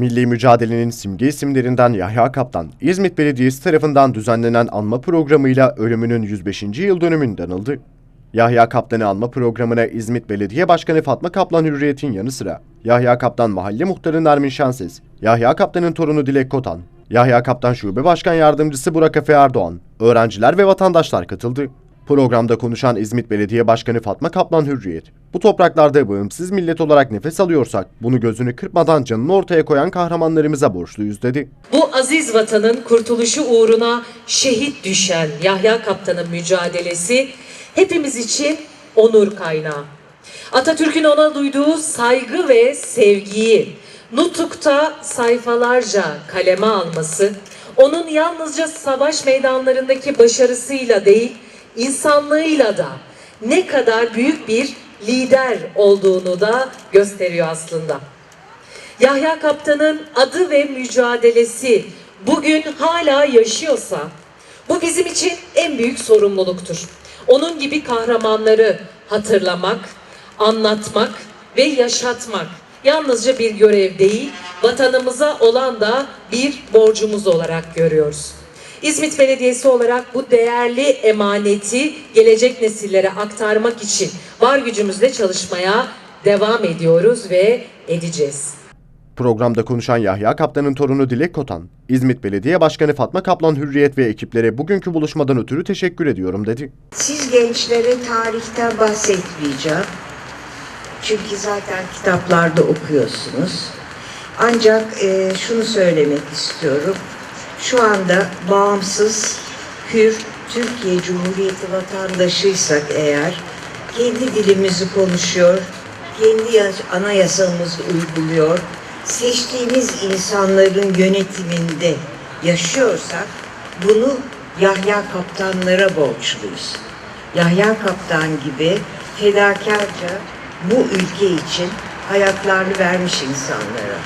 Milli mücadelenin simge isimlerinden Yahya Kaptan, İzmit Belediyesi tarafından düzenlenen anma programıyla ölümünün 105. yıl dönümünde anıldı. Yahya Kaptan'ı anma programına İzmit Belediye Başkanı Fatma Kaplan Hürriyet'in yanı sıra Yahya Kaptan Mahalle Muhtarı Nermin Şenses, Yahya Kaptan'ın torunu Dilek Kotan, Yahya Kaptan Şube Başkan Yardımcısı Burak Efe Erdoğan, öğrenciler ve vatandaşlar katıldı. Programda konuşan İzmit Belediye Başkanı Fatma Kaplan Hürriyet, bu topraklarda bağımsız millet olarak nefes alıyorsak bunu gözünü kırpmadan canını ortaya koyan kahramanlarımıza borçluyuz dedi. Bu aziz vatanın kurtuluşu uğruna şehit düşen Yahya Kaptan'ın mücadelesi hepimiz için onur kaynağı. Atatürk'ün ona duyduğu saygı ve sevgiyi Nutuk'ta sayfalarca kaleme alması, onun yalnızca savaş meydanlarındaki başarısıyla değil, insanlığıyla da ne kadar büyük bir lider olduğunu da gösteriyor aslında. Yahya Kaptan'ın adı ve mücadelesi bugün hala yaşıyorsa bu bizim için en büyük sorumluluktur. Onun gibi kahramanları hatırlamak, anlatmak ve yaşatmak yalnızca bir görev değil, vatanımıza olan da bir borcumuz olarak görüyoruz. İzmit Belediyesi olarak bu değerli emaneti gelecek nesillere aktarmak için var gücümüzle çalışmaya devam ediyoruz ve edeceğiz. Programda konuşan Yahya Kaptan'ın torunu Dilek Kotan, İzmit Belediye Başkanı Fatma Kaplan Hürriyet ve ekiplere bugünkü buluşmadan ötürü teşekkür ediyorum dedi. Siz gençlere tarihten bahsetmeyeceğim. Çünkü zaten kitaplarda okuyorsunuz. Ancak e, şunu söylemek istiyorum. Şu anda bağımsız, hür Türkiye Cumhuriyeti vatandaşıysak eğer, kendi dilimizi konuşuyor, kendi yas- anayasamızı uyguluyor, seçtiğimiz insanların yönetiminde yaşıyorsak, bunu Yahya kaptanlara borçluyuz. Yahya Kaptan gibi fedakarca bu ülke için hayatlarını vermiş insanlara.